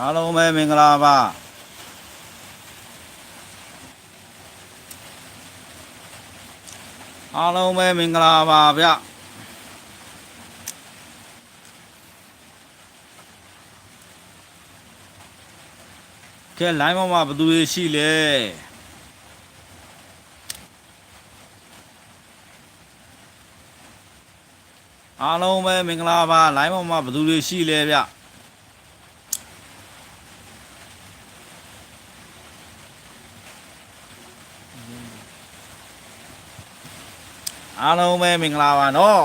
အားလုံးပဲမင်္ဂလာပါအားလုံးပဲမင်္ဂလာပါဗျကဲ line ပေါ်မှာဘယ်သူတွေရှိလဲအားလုံးပဲမင်္ဂလာပါ line ပေါ်မှာဘယ်သူတွေရှိလဲဗျ အားလုံးပဲမင်္ဂလာပါနော်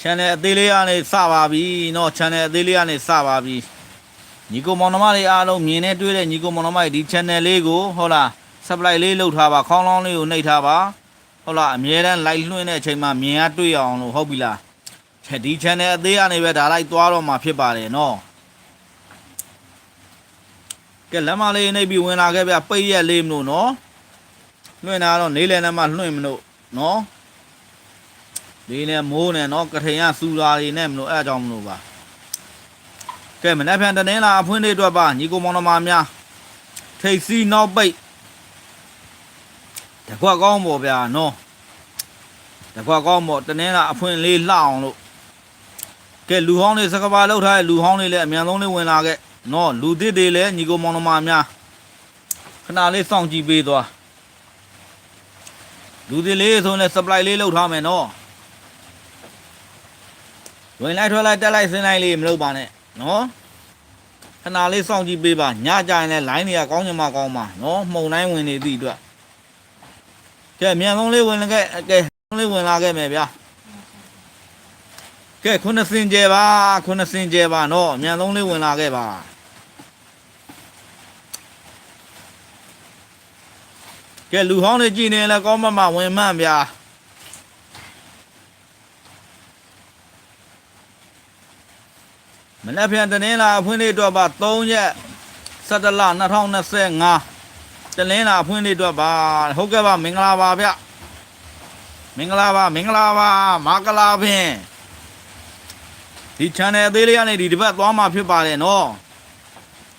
channel အသေးလေးကနေစပါပြီနော် channel အသေးလေးကနေစပါပြီညီကိုမောင်နှမတွေအားလုံးမြင်နေတွေ့တဲ့ညီကိုမောင်နှမတွေဒီ channel လေးကိုဟုတ်လား subscribe လေးလုပ်ထားပါခေါင်းလောင်းလေးကိုနှိပ်ထားပါဟုတ်လားအမြဲတမ်း like လွှင့်တဲ့အချိန်မှာမြင်ရတွေ့ရအောင်လို့ဟုတ်ပြီလားဒီ channel အသေးကနေပဲဒါလိုက်သွားတော့မှာဖြစ်ပါတယ်နော်ကဲလက်မလေးနှိပ်ပြီးဝင်လာခဲ့ဗျပိတ်ရက်လေးမလို့နော် လွှင့်တာတော့နေလည်နဲ့မှလွှင့်မလို့နော်ဒီနဲ့မိုးနဲ့နော်ကထိန်ကစူတာတွေနဲ့မလို့အဲ့အကြောင်းမလို့ပါကဲမနေ့ဖြန်တနင်္လာအဖွင့်လေးအတွက်ပါညီကိုမောင်နှမများထိတ်စီနောက်ပိတ်တကွက်ကောင်းပေါ့ဗျာနော်တကွက်ကောင်းပေါ့တနင်္လာအဖွင့်လေးလှအောင်လို့ကဲလူဟောင်းတွေစကပါလောက်ထားတဲ့လူဟောင်းတွေလည်းအမြန်ဆုံးလေးဝင်လာခဲ့နော်လူသစ်တွေလည်းညီကိုမောင်နှမများခဏလေးစောင့်ကြည့်ပေးသွား လူတွေလေးဆိုရင်လည်း supply လေးလုပ်ထားမယ်နော်ဝင်လိုက်ထွက်လိုက်တက်လိုက်ဆင်းလိုက်လေးမလုပ်ပါနဲ့နော်ခဏလေးစောင့်ကြည့်ပေးပါညကြရင်လည်း line တွေကကောင်းချင်မှကောင်းပါနော်မှုံတိုင်းဝင်နေသည့်အတွက်ကဲမြန်ဆုံးလေးဝင်လာခဲ့ကဲလေးဝင်လာခဲ့မယ်ဗျာကဲခုနှစ်စင်ကျဲပါခုနှစ်စင်ကျဲပါနော်မြန်ဆုံးလေးဝင်လာခဲ့ပါ ကဲလူဟောင်းတွေကြည်နေရင်လည်းကောင်းမှမှဝင်မှန်ဗျာမနေ့ပြန်တနင်္လာအဖွင့်လေးအတွက်ပါ3ရက်17လ2025တနင်္လာအဖွင့်လေးအတွက်ပါဟုတ်ကဲ့ပါမင်္ဂလာပါဗျမင်္ဂလာပါမင်္ဂလာပါမာကလာပင်ဒီ channel အသေးလေးကနေဒီတစ်ပတ်သွားမှာဖြစ်ပါတယ်နော်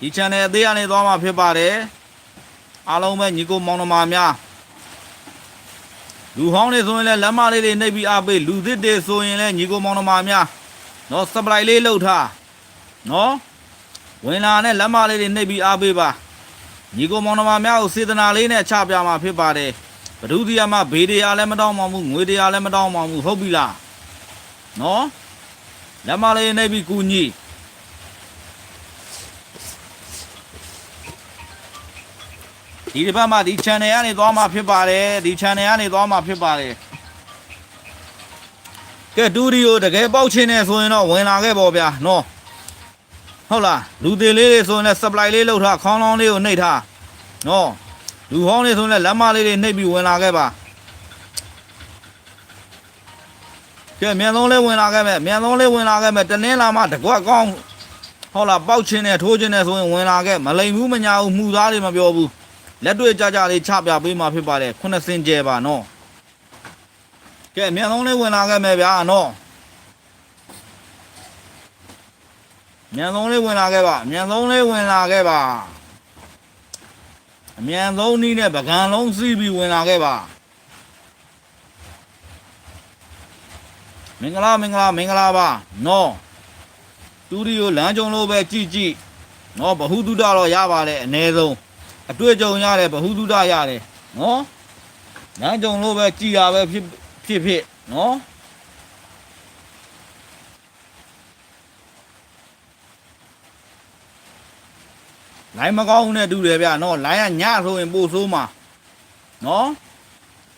ဒီ channel အသေးကနေသွားမှာဖြစ်ပါတယ် အားလုံးပဲညီကိုမောင်နှမများလူဟောင်းတွေဆိုရင်လည်းလက်မလေးတွေနှိပ်ပြီးအားပေးလူသစ်တွေဆိုရင်လည်းညီကိုမောင်နှမများနော် supply လေးလှုပ်ထားနော်ဝင်လာနဲ့လက်မလေးတွေနှိပ်ပြီးအားပေးပါညီကိုမောင်နှမများကိုစေတနာလေးနဲ့ချပြမှာဖြစ်ပါတယ်ဘဒုတိယမှာဘေးတရားလည်းမတောင်းပါဘူးငွေတရားလည်းမတောင်းပါဘူးဟုတ်ပြီလားနော်လက်မလေးနှိပ်ပြီးကူညီ ဒီတစ်ပတ်မှာဒီ channel ကနေသွားမှာဖြစ်ပါတယ်ဒီ channel ကနေသွားမှာဖြစ်ပါတယ်ကဲတူဒီယိုတကယ်ပေါက်ချင်းနေဆိုရင်တော့ဝင်လာခဲ့ပေါ့ဗျာနော်ဟုတ်လားလူသေးလေးတွေဆိုရင်လည်း supply လေးလောက်ထားခေါင်းလောင်းလေးကိုနှိပ်ထားနော်လူဟောင်းလေးဆိုရင်လည်းလက်မလေးတွေနှိပ်ပြီးဝင်လာခဲ့ပါကဲမြန်ဆုံးလေးဝင်လာခဲ့မယ်မြန်ဆုံးလေးဝင်လာခဲ့မယ်တနင်းလာမှတကွက်ကောင်းဟုတ်လားပေါက်ချင်းနေထိုးချင်းနေဆိုရင်ဝင်လာခဲ့မလိမ်ဘူးမညာဘူးမှုသားတွေမပြောဘူး လက်တွေ့ကြကြလေးချပြပေးမှာဖြစ်ပါတယ်ခုနှစ်စင်ကျဲပါနော်ကဲမြန်ဆုံးလေးဝင်လာခဲ့မယ်ဗျာနော်မြန်ဆုံးလေးဝင်လာခဲ့ပါမြန်ဆုံးလေးဝင်လာခဲ့ပါအမြန်ဆုံးနည်းနဲ့ပကံလုံးစီးပြီးဝင်လာခဲ့ပါမင်္ဂလာမင်္ဂလာမင်္ဂလာပါနော်တူဒီယိုလမ်းကြုံလို့ပဲကြည့်ကြည့်နော်ဘ ഹു တုဒ္ဒတော့ရပါတယ်အ ਨੇ ဆုံး အတွေ့အကြုံရတယ်ဘ ഹു တုဒ္ဒရတယ်နော်လမ်းကြုံလို့ပဲကြည်ရပဲဖြစ်ဖြစ်ဖြစ်နော်လိုင်းမကောင်းဘူးနဲ့တူတယ်ဗျာနော်လိုင်းကညဆိုရင်ပို့ဆိုးမှာနော်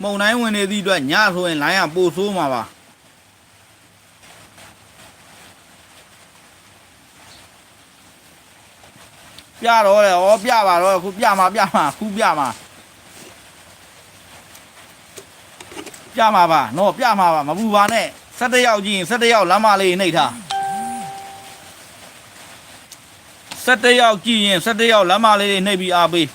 မှုံတိုင်းဝင်နေသည့်အတွက်ညဆိုရင်လိုင်းကပို့ဆိုးမှာပါ ပြတော့လေဩပြပါတော့ခုပြမှာပြမှာခုပြမှာပြမှာပါနော်ပြမှာပါမပူပါနဲ့17ယောက်ကြည့်ရင်17ယောက်လမ်းမလေးနှိပ်ထား17ယောက်ကြည့်ရင်17ယောက်လမ်းမလေးတွေနှိပ်ပြီးအားပေး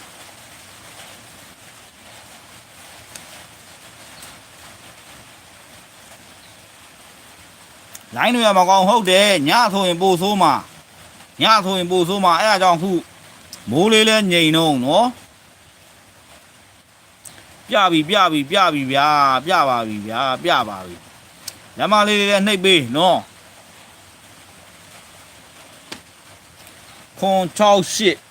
လိုင်းတွေကမကောင်းဟုတ်တယ်ညဆိုရင်ပို့ဆိုးမှာညဆိုရင်ပို့ဆိုးမှာအဲ့ဒါကြောင့်ခု မိုးလေးလဲငြိမ်တော့နော်ပြပြီပြပြီပြပြီဗျာပြပါပြီဗျာပြပါပြီညမလေးတွေလည်းနှိပ်ပေးနော်ခွန်68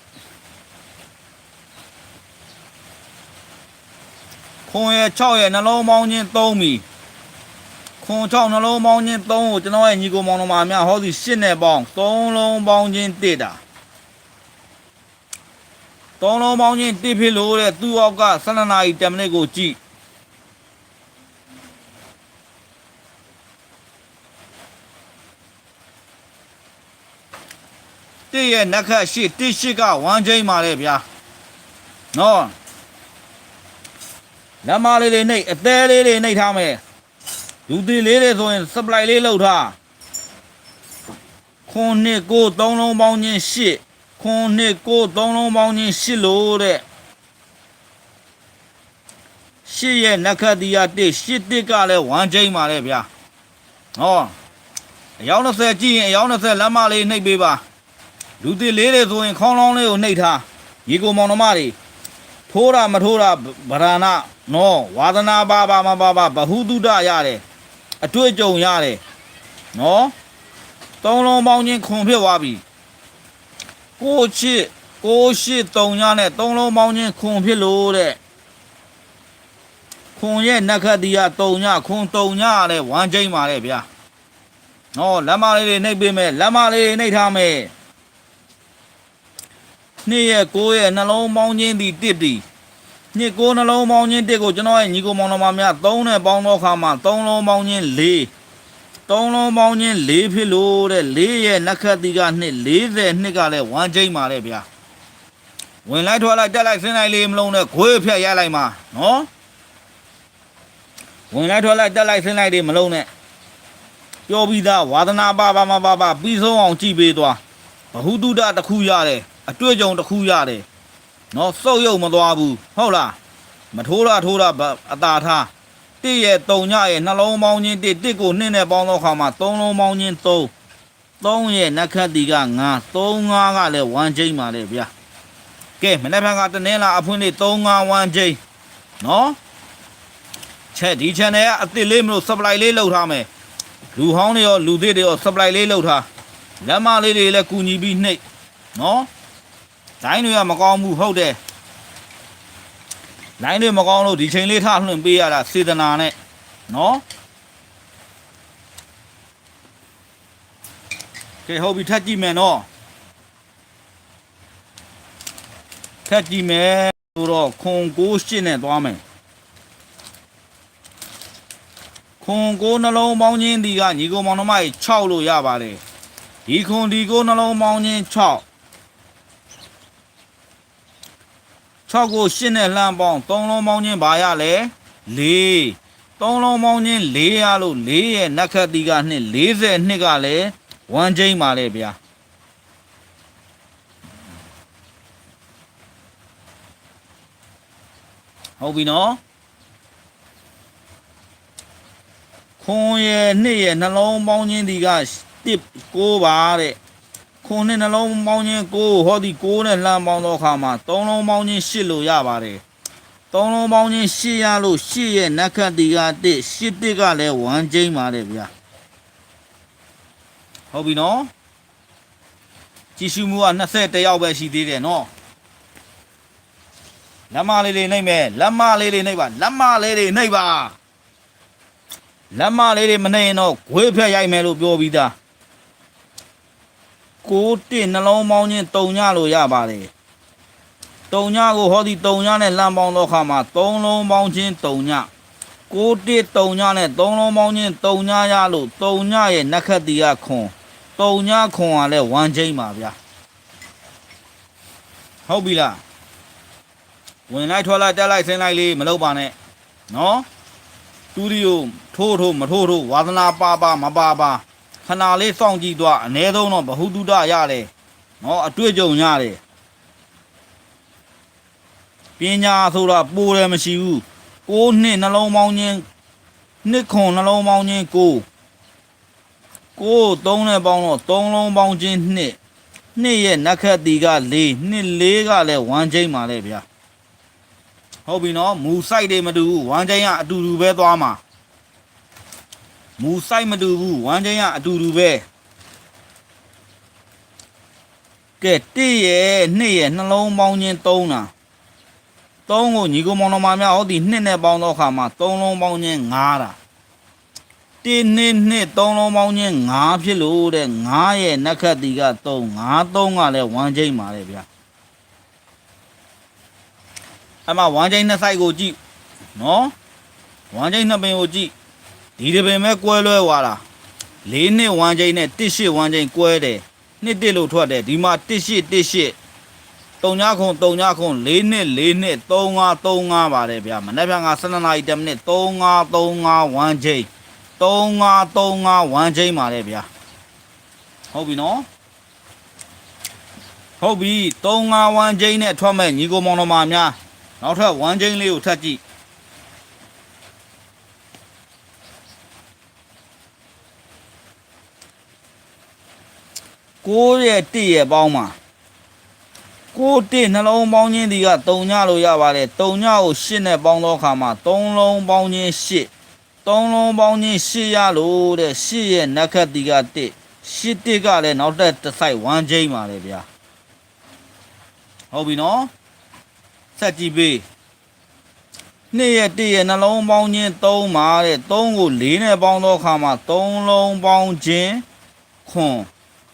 ခွန်ရဲ့6ရဲ့နှလုံးပေါင်းချင်း3ပြီခွန်6နှလုံးပေါင်းချင်း3ကိုကျွန်တော်ရဲ့ညီကိုမောင်တော်မများဟောစီ8နဲ့ပေါင်း3လုံးပေါင်းချင်း1တာ 3လုံးပေါင်းချင်း1ဖြစ်လို့တဲ့သူ့အောက်က12နာရီ10မိနစ်ကိုကြည့်တည့်ရဲ့နက်ခတ်ရှိတစ်ရှိကဝမ်းချင်းပါလေဗျာနော်လက်မလေးတွေနှိပ်အသေးလေးတွေနှိပ်ထားမယ်လူတီလေးတွေဆိုရင် supply လေးလောက်ထားခွန်နှစ်ကိုသုံးလုံးပေါင်းချင်းရှစ် ခွန်နှစ်ကိုသုံးလုံးပေါင်းချင်းရှစ်လို့တဲ့ရှစ်ရဲ့နက်ခတ်တီးရတစ်ရှစ်တစ်ကလည်းဝမ်းချင်းပါလေဗျာဟောအယောက်20ကြည့်ရင်အယောက်20လက်မလေးနှိပ်ပေးပါလူတီလေးတွေဆိုရင်ခေါင်းလောင်းလေးကိုနှိပ်ထားရေကိုမောင်နှမတွေထိုးတာမထိုးတာဗရဏနော်ဝါသနာပါပါမပါပါဘဟုတုဒရတယ်အတွေ့အကြုံရတယ်နော်သုံးလုံးပေါင်းချင်းခွန်ဖြစ်သွားပြီ ကိုချစ်ကိုရှိတုံညနဲ့သုံးလုံးပေါင်းချင်းခွန်ဖြစ်လို့တဲ့ခွန်ရဲ့နက္ခတ်တီကတုံညခွန်တုံညရတဲ့ဝမ်းချင်းပါလေဗျာနော်လက်မလေးတွေနှိပ်ပေးမယ်လက်မလေးတွေနှိပ်ထားမယ်နှစ်ရဲ့ကိုရဲ့နှလုံးပေါင်းခြင်းသည်တစ်တည်နှစ်ကိုနှလုံးပေါင်းခြင်းတစ်ကိုကျွန်တော်ရဲ့ညီကိုမောင်နှမများသုံးနဲ့ပေါင်းသောအခါမှာသုံးလုံးပေါင်းခြင်း၄ သုံးလုံးပေါင်းခြင်း၄ဖြစ်လို့တဲ့၄ရဲ့နက္ခတ်တိကနှစ်40နှစ်ကလည်းဝမ်းချင်းပါလေဗျာဝင်လိုက်ထွက်လိုက်တက်လိုက်ဆင်းလိုက်လေးမလုံးနဲ့ခွေးဖြတ်ရလိုက်မှာနော်ဝင်လိုက်ထွက်လိုက်တက်လိုက်ဆင်းလိုက်လေးမလုံးနဲ့ပြောပြီးသားဝါသနာပါပါမပါပါပြီးဆုံးအောင်ကြည်ပေးသွားဘဟုတုဒတစ်ခုရတယ်အတွေ့အကြုံတစ်ခုရတယ်နော်စုပ်ယုံမသွားဘူးဟုတ်လားမထိုးတာထိုးတာဗအတာထား တစ်ရဲ့တုံညရဲ့နှလုံးပေါင်းချင်းတစ်တစ်ကိုနှစ်နဲ့ပေါင်းတော့ခါမှာသုံးလုံးပေါင်းချင်းသုံးသုံးရဲ့နက္ခတ်တီက9 3 5ကလည်း1ချိန်ပါလေဗျာကဲမနေ့ကကတနင်္လာအဖွင့်လေး3 5 1ချိန်နော်ချက်ဒီ channel ကအစ်စ်လေးမလို့ supply လေးလုပ်ထားမယ်လူဟောင်းတွေရောလူသစ်တွေရော supply လေးလုပ်ထားလက်မလေးတွေလည်းကူညီပြီးနှိပ်နော်လိုင်းတွေကမကောင်းဘူးဟုတ်တယ် လိုင်းတွေမကောင်းလို့ဒီချိန်လေးထားလွှင့်ပေးရတာစေတနာနဲ့နော်ကဲဟုတ်ပြီထပ်ကြည့်မယ်နော်ထပ်ကြည့်မယ်ဆိုတော့ခွန်ကိုရှင်းနဲ့သွားမယ်ခွန်ကိုနှလုံးပေါင်းခြင်းဒီကညီကောင်မောင်နှမကြီး6လို့ရပါတယ်ဒီခွန်ဒီကိုနှလုံးပေါင်းခြင်း6 6ကို8နဲ့လှမ်းပေါင်း3လုံးပေါင်းချင်းဘာရလဲ4 3လုံးပေါင်းချင်း4ရလို့4ရဲ့နက္ခတ်တီကနှစ်40နှစ်ကလည်း1ချိန်ပါလေဗျာဟုတ်ပြီနော်ခွန်ရဲ့နှစ်ရဲ့နှလုံးပေါင်းချင်းဒီကတစ်6ပါတဲ့ ခုနှစ်နှလုံးပေါင်းခြင်းကိုဟောဒီ6နဲ့လှမ်းပေါင်းသောအခါမှာ3လုံးပေါင်းခြင်း8လို့ရပါတယ်3လုံးပေါင်းခြင်း8ရလို့8ရဲ့နက္ခတ်တီက1 8တစ်ကလည်း1ကျင်းပါတယ်ဗျာဟုတ်ပြီနော်ကြည်ရှုမှုက20ယောက်ပဲရှိသေးတယ်နော်လက်မလေးလေးနှိမ့်မယ်လက်မလေးလေးနှိမ့်ပါလက်မလေးလေးနှိမ့်ပါလက်မလေးလေးမနှိမ့်ရင်တော့ဂွေးဖြတ်ရိုက်မယ်လို့ပြောပြီးသား ကိုတစ်နှလုံးပေါင်းချင်းတုံညလို့ရပါတယ်တုံညကိုဟောဒီတုံညနဲ့လမ်းပေါင်းတော့ခါမှာသုံးလုံးပေါင်းချင်းတုံညကိုတစ်တုံညနဲ့သုံးလုံးပေါင်းချင်းတုံညရလို့တုံညရဲ့နက္ခတ်တီကခွန်တုံညခွန်ကလည်းဝမ်းချင်းပါဗျာဟုတ်ပြီလားဝင်လိုက်ထွက်လိုက်တက်လိုက်ဆင်းလိုက်လေးမလုပ်ပါနဲ့နော်စတူဒီယိုထိုးထိုးမထိုးထိုးဝါသနာပါပါမပါပါ ခဏလေးစောင့်ကြည့်သွားအ ਨੇ ဆုံးတော့ဘ ഹു တုဒရတယ်နော်အတွေ့အကြုံရတယ်ပညာဆိုတာပိုးတယ်မရှိဘူးကိုးနှစ်နှလုံးပေါင်းချင်းနှစ်ခွန်နှလုံးပေါင်းချင်းကိုကိုသုံးနဲ့ပေါင်းတော့သုံးလုံးပေါင်းချင်းနှစ်နှစ်ရဲ့နက္ခတ်တီက၄နှစ်၄ကလည်းဝမ်းချင်းပါလေဗျာဟုတ်ပြီနော်မူဆိုင်တွေမတူဘူးဝမ်းချင်းကအတူတူပဲသွားမှာ မူဆိုင်မတူဘူးဝမ်းချင်းကအတူတူပဲကဲတစ်ရဲ့နှစ်ရဲ့နှလုံးပေါင်းချင်းသုံးတာသုံးကိုညီကိုမောင်နှမများဟောဒီနှစ်နဲ့ပေါင်းတော့ခါမှာသုံးလုံးပေါင်းချင်း၅တာတင်းနှစ်နှစ်သုံးလုံးပေါင်းချင်း9ဖြစ်လို့တဲ့9ရဲ့နက္ခတ်တီက3 9 3ကလည်း1ချိန်ပါလေဗျာအမ1ချိန်နှစ်ဆိုင်ကိုကြည့်နော်1ချိန်နှစ်ပင်ကိုကြည့် ဒီတစ်ပင်ပဲကွဲလွဲသွားတာ၄နှစ်1ချိန်နဲ့1 8 1ချိန်ကွဲတယ်နှစ်တစ်လို့ထွက်တယ်ဒီမှာ1 8 1 8တုံညာခုံတုံညာခုံ၄နှစ်၄နှစ်3 5 3 5ပါတယ်ဗျာမနေ့က12နာရီ10မိနစ်3 5 3 5 1ချိန်3535ဝမ်းချင်းပါလေဗျာဟုတ်ပြီနော်ဟုတ်ပြီ35ဝမ်းချင်းနဲ့ထွက်မဲ့ညီကိုမောင်တော်မများနောက်ထပ်ဝမ်းချင်းလေးကိုထပ်ကြည့် ကိုးရဲ့တစ်ရဲ့ပေါင်းမှာကိုးတစ်နှလုံးပေါင်းချင်းဒီက3ညလို့ရပါတယ်3ညကို8နဲ့ပေါင်းတော့ခါမှာ3လုံးပေါင်းချင်း8သုံးလုံးပေါင်းချင်းရှစ်ရလို့တဲ့ရှစ်ရဲ့နက္ခတ်တီကတစ်ရှစ်တစ်ကလည်းနောက်တက်တစ်ဆိုင်ဝမ်းချင်းပါလေဗျာဟုတ်ပြီနော်ဆက်ကြည့်ပေးနှစ်ရဲ့တစ်ရဲ့နှလုံးပေါင်းချင်းသုံးပါတဲ့သုံးကိုလေးနဲ့ပေါင်းတော့ခါမှာသုံးလုံးပေါင်းချင်းခွန်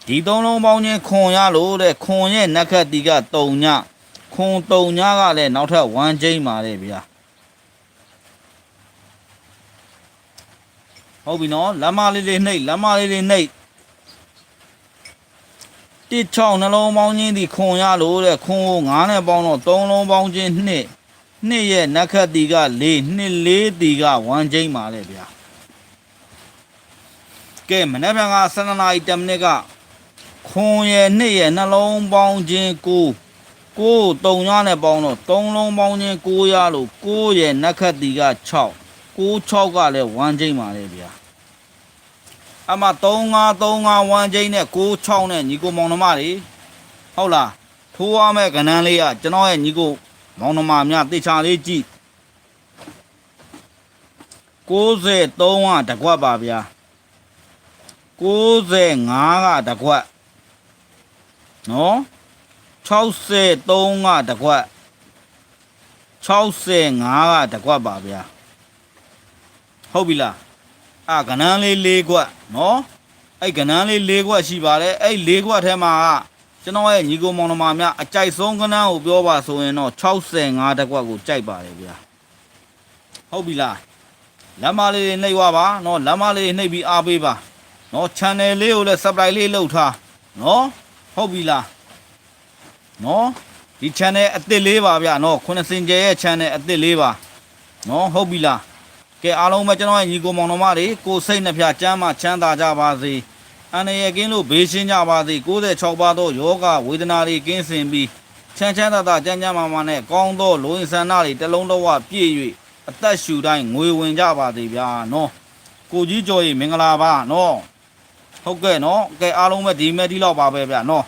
ဒီသုံးလုံးပေါင်းချင်းခွန်ရလို့တဲ့ခွန်ရဲ့နက္ခတ်တီက3ညခွန်3ညကလည်းနောက်ထပ်ဝမ်းချင်းပါလေဗျာဟုတ်ပြီနော်လမ်းမလေးလေးနှိပ်လမ်းမလေးလေးနှိပ်တစ်ချောင်းနှလုံးပေါင်းချင်းဒီခွန်ရလို့တဲ့ခွန်ကို9နဲ့ပေါင်းတော့3လုံးပေါင်းချင်းနှစ်နှစ်ရဲ့နက္ခတ်တီက4နှစ်4တီက1ချင်းပါလေဗျာကဲမနေ့က12နာရီ10မိနစ်က ခွန်ရဲ့နှစ်ရဲ့နှလုံးပေါင်းချင်း9ကို3ညနဲ့ပေါင်းတော့3လုံးပေါင်းချင်း9ရလို့9ရဲ့နက္ခတ်တီက6 96ကလည်း1ချင်းပါလေဗျာအမ3535 1ချင်းနဲ့96နဲ့ညီကိုမောင်နှမတွေဟုတ်လားထိုးရမယ့်ကဏ္ဍလေးကကျွန်တော်ရဲ့ညီကိုမောင်နှမများတေချာလေးကြည့်93ကတကွက်ပါဗျာ95ကတကွက် နော်63ကတကွက်65ကတကွက်ပါဗျာဟုတ်ပြီလားအာကဏန်းလေး၄ခွက်နော်အဲ့ကဏန်းလေး၄ခွက်ရှိပါတယ်အဲ့၄ခွက်ထဲမှာကကျွန်တော်ရဲ့ညီကိုမောင်နှမများအကြိုက်ဆုံးကဏန်းကိုပြောပါဆိုရင်တော့65တက်ခွက်ကိုကြိုက်ပါတယ်ဗျာဟုတ်ပြီလားလမ်းမလေးတွေနှိပ်သွားပါနော်လမ်းမလေးတွေနှိပ်ပြီးအားပေးပါနော် channel လေးကိုလည်း subscribe လေးလုပ်ထားနော် ဟုတ်ပြီလားနော်ဒီ channel အစ်စ်လေးပါဗျာနော်ခုနှစ်စင်ကြယ်ရဲ့ channel အစ်စ်လေးပါနော်ဟုတ်ပြီလားကဲအားလုံးပဲကျွန်တော်ရဲ့ညီကိုမောင်နှမတွေကိုစိတ်နှဖျားကျမ်းမှချမ်းသာကြပါစေအန္တရာယ်ကင်းလို့ဘေးရှင်းကြပါစေ96ပါးသောယောဂဝေဒနာတွေကင်းစင်ပြီးချမ်းချမ်းသာသာကြမ်းကြမ်းမာမာနဲ့ကောင်းသောလူဝင်ဆန္ဒတွေတစ်လုံးတစ်ဝပြည့်၍အသက်ရှူတိုင်းငွေဝင်ကြပါစေဗျာနော်ကိုကြီးကျော်ကြီးမင်္ဂလာပါနော် ဟုတ်ကဲ့နော်ကဲအားလုံးပဲဒီမဲ့ဒီလောက်ပါပဲဗျာနော်